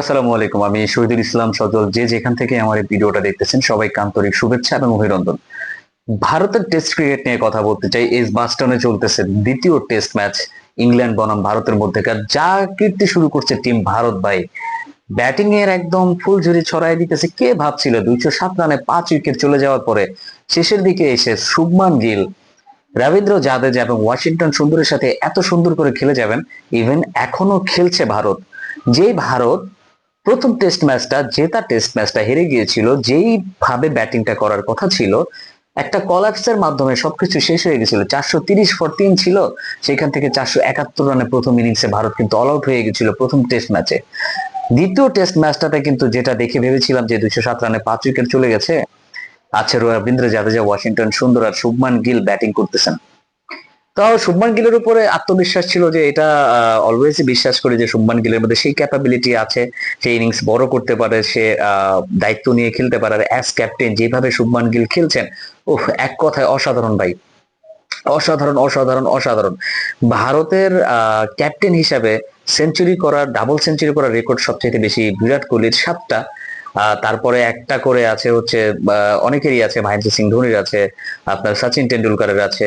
আসসালামু আলাইকুম। আমি শহীদুল ইসলাম সজল। যে যেখান থেকে আমার এই ভিডিওটা দেখতেছেন শুভেচ্ছা এবং অভিনন্দন। ভারতের টেস্ট ক্রিকেট নিয়ে কথা বলতে চাই। এস বাস্টনে চলতেছে দ্বিতীয় টেস্ট ম্যাচ। ইংল্যান্ড বনাম ভারতের মধ্যেকার। যা কীর্তি শুরু করছে টিম ভারত ভাই। ব্যাটিং এর একদম ফুলঝুরি ছড়াই দিতেছে। কে ভাবছিল দুইশো সাত রানে পাঁচ উইকেট চলে যাওয়ার পরে শেষের দিকে এসে শুভমান গিল। রবীন্দ্র জাদেজা এবং ওয়াশিংটন সুন্দরের সাথে এত সুন্দর করে খেলে যাবেন। ইভেন এখনও খেলছে ভারত। যে ভারত প্রথম টেস্ট ম্যাচটা জেতা টেস্ট ম্যাচটা হেরে গিয়েছিল, যেই ভাবে ব্যাটিংটা করার কথা ছিল, একটা কলাপসের মাধ্যমে সবকিছু শেষ হয়ে গেছিল। চারশো তিরিশ ফর তিন ছিল, সেখান থেকে চারশো একাত্তর রানে প্রথম ইনিংসে ভারত কিন্তু অল আউট হয়ে গেছিল প্রথম টেস্ট ম্যাচে দ্বিতীয় টেস্ট ম্যাচটাতে কিন্তু যেটা দেখে ভেবেছিলাম যে দুইশো সাত রানে পাঁচ উইকেট চলে গেছে, আছে রবীন্দ্র জাদেজা ওয়াশিংটন সুন্দর আর শুভমান গিল ব্যাটিং করতেছেন। তাও শুভমান গিলের উপরে আত্মবিশ্বাস ছিল যে এটা অলওয়েজ বিশ্বাস করি যে শুভমান গিলের মধ্যে সেই ক্যাপাবিলিটি আছে, সে ইনিংস বড় করতে পারে, সে দায়িত্ব নিয়ে খেলতে পারে। আর অ্যাজ ক্যাপ্টেন যেভাবে শুভমান গিল খেলছেন, উফ, এক কথায় অসাধারণ ভাই। অসাধারণ অসাধারণ অসাধারণ। ভারতের ক্যাপ্টেন হিসাবে সেঞ্চুরি করার ডাবল সেঞ্চুরি করার রেকর্ড সবচেয়ে বেশি বিরাট কোহলির সাতটা। তারপরে একটা করে আছে হচ্ছে অনেকেরই আছে, মহেন্দ্র সিং ধোনির আছে, আপনার সচিন টেন্ডুলকারের আছে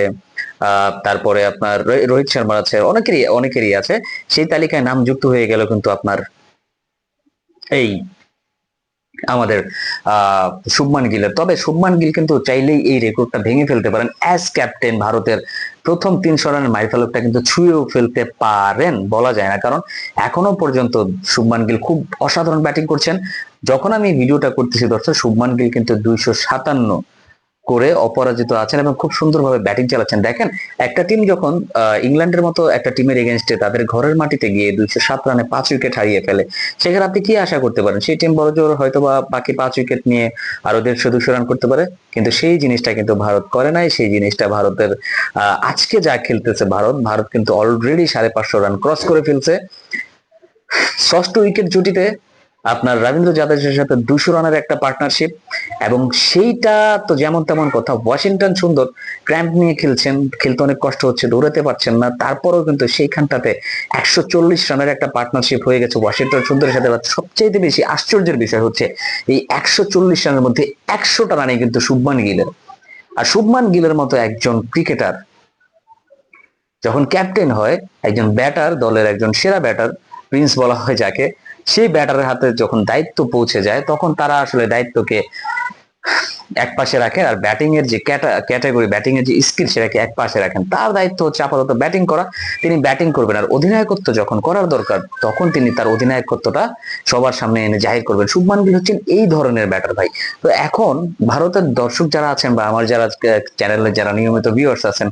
তারপরে আপনার রোহিত শর্মার আছে, অনেকেরই অনেকেরই আছে। সেই তালিকায় নাম যুক্ত হয়ে গেল কিন্তু আপনার এই আমাদের, আহ, শুভমান গিলের তবে শুভমান গিল কিন্তু চাইলেই এই রেকর্ডটা ভেঙে ফেলতে পারেন। অ্যাজ ক্যাপ্টেন ভারতের প্রথম তিনশো রানের মাইলফলকটা কিন্তু ছুঁয়েও ফেলতে পারেন বলা যায় না। কারণ এখনও পর্যন্ত শুভমান গিল খুব অসাধারণ ব্যাটিং করছেন। যখন আমি ভিডিওটা করতেছি দর্শক, শুভমান গিল কিন্তু দুইশো সাতান্ন করে অপরাজিত আছেন এবং খুব সুন্দরভাবে ব্যাটিং চালাচ্ছেন। দেখেন, একটা টিম যখন ইংল্যান্ডের মতো একটা টিমের এগেনস্টে তাদের ঘরের মাটিতে গিয়ে দুইশো সাত রানে পাঁচ উইকেট হারিয়ে ফেলে, সেখানে আপনি কি আশা করতে পারেন? সেই টিম বড় জোর হয়তো বা বাকি পাঁচ উইকেট নিয়ে আরও দেড়শো, দুশো রান করতে পারে, কিন্তু সেই জিনিসটা কিন্তু ভারত করে নাই। সেই জিনিসটা ভারতের আজকে যা খেলতেছে ভারত ভারত কিন্তু অলরেডি সাড়ে পাঁচশো রান ক্রস করে ফেলছে। ষষ্ঠ উইকেট জুটিতে আপনার রবীন্দ্র জাদেজার সাথে দুশো রানের একটা পার্টনারশিপ এবং সেইটা তো যেমন তেমন কথা, ওয়াশিংটন সুন্দর ক্র্যাম্প নিয়ে খেলছেন, খেলতে অনেক কষ্ট হচ্ছে, দৌড়াতে পারছেন না, তারপরেও কিন্তু সেইখানটাতে একশো চল্লিশ রানের একটা পার্টনারশিপ হয়ে গেছে ওয়াশিংটন সুন্দরের সাথে। সবচেয়ে বেশি আশ্চর্যের বিষয় হচ্ছে এই একশো চল্লিশ রানের মধ্যে একশোটা রানে কিন্তু শুভমান গিলের। আর শুভমান গিলের মতো একজন ক্রিকেটার যখন ক্যাপ্টেন হয়, একজন ব্যাটার দলের একজন সেরা ব্যাটার প্রিন্স বলা হয় যাকে সেই ব্যাটারের হাতে যখন দায়িত্ব পৌঁছে যায় তখন তারা আসলে দায়িত্বকে এক পাশে রাখেন আর ব্যাটিং এর যে ক্যাটাগরি ব্যাটিং এর যে স্কিল সেটাকে এক পাশে রাখেন। তার দায়িত্ব হচ্ছে আপাতত ব্যাটিং করা। তিনি ব্যাটিং করবেন আর অধিনায়কত্ব যখন করার দরকার, তখন তিনি তার অধিনায়কত্বটা সবার সামনে এনে জাহির করবেন। শুভমান গিল হচ্ছেন এই ধরনের ব্যাটার ভাই। তো এখন ভারতের দর্শক যারা আছেন বা আমার যারা চ্যানেলে যারা নিয়মিত ভিউয়ার্স আছেন,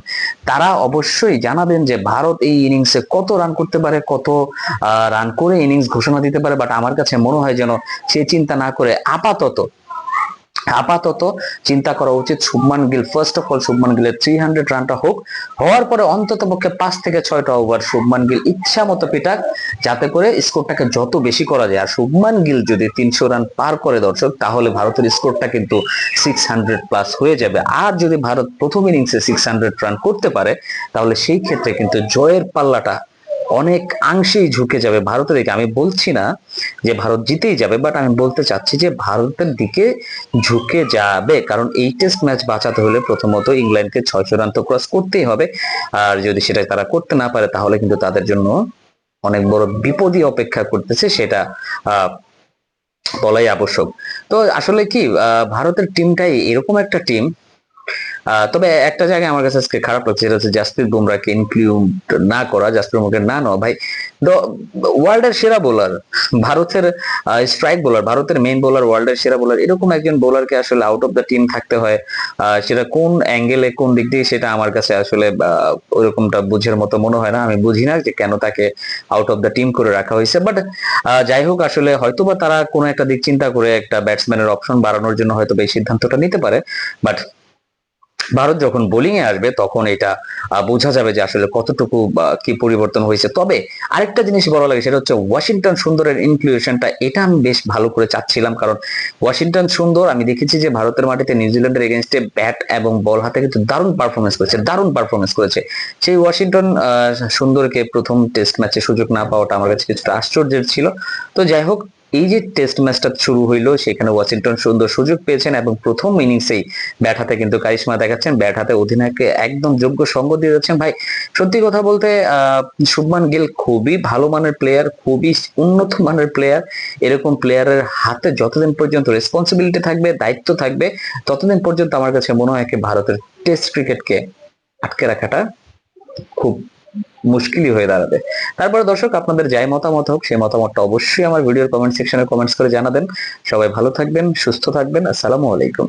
তারা অবশ্যই জানাবেন যে ভারত এই ইনিংসে কত রান করতে পারে, কত রান করে ইনিংস ঘোষণা দিতে পারে। বাট আমার কাছে মনে হয় যেন সে চিন্তা না করে আপাতত আপাতত চিন্তা করা উচিত Shubman Gill. First of all Shubman গিলের three hundred রানটা হোক। হওয়ার পরে অন্তত পক্ষে পাঁচ থেকে ছয়টা ওভার শুভমান গিল ইচ্ছা মতো পিটাক, যাতে করে স্কোরটাকে যত বেশি করা যায়। আর শুভমান গিল যদি তিনশো রান পার করে দর্শক, তাহলে ভারতের স্কোরটা কিন্তু সিক্স হান্ড্রেড প্লাস হয়ে যাবে। আর যদি ভারত প্রথম ইনিংসে সিক্স হান্ড্রেড রান করতে পারে, তাহলে সেই ক্ষেত্রে কিন্তু জয়ের পাল্লাটা অনেক অংশেই ঝুঁকে যাবে ভারতের দিকে। আমি বলছি না যে ভারত জিতেই যাবে বাট আমি বলতে চাচ্ছি যে ভারতের দিকে ঝুঁকে যাবে। কারণ এই টেস্ট ম্যাচ বাঁচাতে হলে প্রথমত ইংল্যান্ডকে ছয়শো রান তো ক্রস করতেই হবে। আর যদি সেটা তারা করতে না পারে, তাহলে কিন্তু তাদের জন্য অনেক বড় বিপদই অপেক্ষা করতেছে, সেটা, আহ, বলাই আবশ্যক। তো আসলে কি ভারতের টিমটাই এরকম একটা টিম তবে একটা জায়গায় আমার কাছে আজকে খারাপ লাগছে সেটা হচ্ছে জাসপ্রীত বুমরাকে ইনক্লুড না করা জাসপ্রীত বুমরাকে না নেওয়া। ভাই ওয়ার্ল্ডের সেরা বোলার ভারতের স্ট্রাইক বোলার ভারতের মেইন বোলার ওয়ার্ল্ডের সেরা বোলার এরকম একজন বোলারকে আসলে আউট অফ দ্য টিম থাকতে হয়। সেটা কোন অ্যাঙ্গেলে কোন দিক দিয়ে সেটা আমার কাছে আসলে আহ, ওইরকমটা বুঝের মতো মনে হয় না। আমি বুঝি না যে কেন তাকে আউট অফ দ্য টিম করে রাখা হয়েছে বাট যাই হোক আসলে হয়তোবা তারা কোনো একটা দিক চিন্তা করে একটা ব্যাটসম্যানের অপশন বাড়ানোর জন্য হয়তো এই সিদ্ধান্তটা নিতে পারে বাট ভারত যখন বোলিং এ আসবে, তখন এটা বোঝা যাবে যে আসলে কতটুকু কি পরিবর্তন হয়েছে। তবে আরেকটা জিনিস বলা লাগে, সেটা হচ্ছে ওয়াশিংটন সুন্দরের ইনক্লুশনটা এটা আমি বেশ ভালো করে চাচ্ছিলাম। কারণ ওয়াশিংটন সুন্দর, আমি দেখেছি যে ভারতের মাটিতে নিউজিল্যান্ডের এগেনস্টে ব্যাট এবং বল হাতে কিন্তু দারুণ পারফরমেন্স করেছে, দারুণ পারফরমেন্স করেছে। সেই ওয়াশিংটন সুন্দরকে প্রথম টেস্ট ম্যাচে সুযোগ না পাওয়াটা আমার কাছে কিছুটা আশ্চর্যের ছিল। তো যাই হোক এই যে টেস্ট ম্যাচটা শুরু হইল, সেখানে ওয়াশিংটন সুন্দর সুযোগ পেয়েছেন এবং প্রথম ইনিংসেই ব্যাট হাতে কিন্তু কারিশমা দেখাচ্ছেন। ব্যাট হাতে অধিনায়ককে একদম যোগ্য সঙ্গ দিয়ে যাচ্ছেন। ভাই, সত্যি কথা বলতে শুভমান গিল খুবই ভালো মানের প্লেয়ার খুবই উন্নত মানের প্লেয়ার এরকম প্লেয়ারের হাতে যতদিন পর্যন্ত রেসপন্সিবিলিটি থাকবে, দায়িত্ব থাকবে, ততদিন পর্যন্ত আমার কাছে মনে হয় কি ভারতের টেস্ট ক্রিকেটকে আটকে রাখাটা খুব মুশকিলই হয়ে দাঁড়াবে। তারপরে দর্শক, আপনাদের যাই মতামত হোক, সেই মতামতটা অবশ্যই আমার ভিডিওর কমেন্ট সেকশনে কমেন্টস করে জানাবেন। সবাই ভালো থাকবেন, সুস্থ থাকবেন। আসসালামু আলাইকুম।